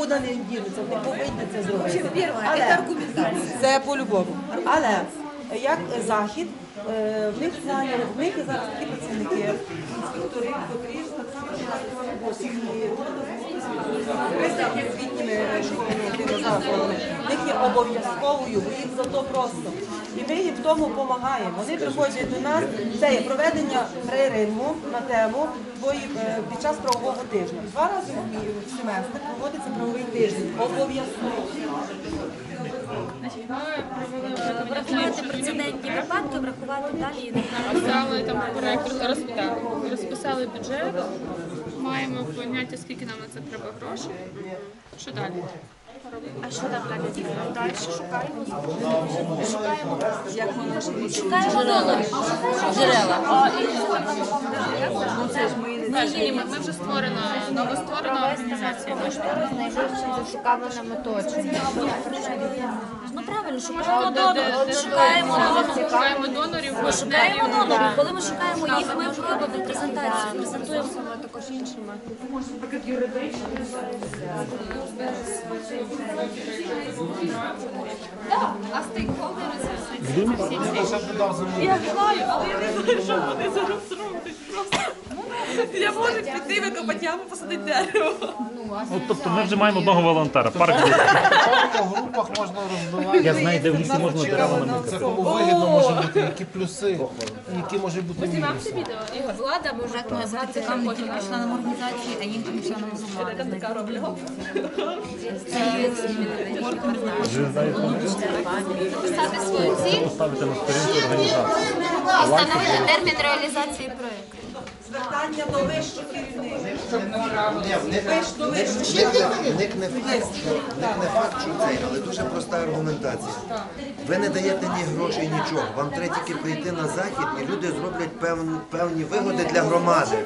нікуди не дінуться, не повинні це зробити. Але- Це по-любому. Але як захід, е, в них зайняли, в них зараз такі працівники, інспектори, котрі так само шукають на роботі. І Виставки освітніми школами, тими закладами. Є обов'язковою, бо їм за то просто. І ми їм в тому допомагаємо. Вони приходять до нас, це є проведення тренингу на тему е, під час правового тижня. Два рази в семестр проводиться правовий тиждень. Обов'язково. Врахувати прецедентні випадки, врахувати далі і не Написали там розписали, розписали бюджет, маємо поняття, скільки нам на це треба грошей. Що далі? А що там далі? Далі шукаємо. Шукаємо. Як ми можемо? Шукаємо донорів. Джерела. Ні, ми, ми вже створена, новостворена організація. Ми ж з найбільшим зацікавленим оточенням. Ну правильно, шукаємо донорів. Шукаємо донорів. шукаємо донорів, Шукаємо донорів. Коли ми шукаємо їх, ми проводимо презентацію, презентуємо. Також іншими. А стейкхолдери це Я знаю, але я не знаю, що вони зараз роблять. Просто я можу піти викопати яму, посадити дерево. Ну, тобто ми вже маємо одного волонтера. Парк. По групах можна розбивати. Я знаю, де в лісі можна дерева намити. Це кому вигідно може бути, які плюси, які можуть бути мінуси. це відео, Влада може бути цікавим не тільки членам організації, а іншим членам громади. Така роблю. Писати свою ціль Поставити на сторінку організації. і встановити термін реалізації проєкту. Звертання до вищого керівництва. Не- факт, що, цей, але дуже проста аргументація. Ви не даєте ні грошей, нічого. Вам треба тільки прийти на захід, і люди зроблять певні вигоди для громади.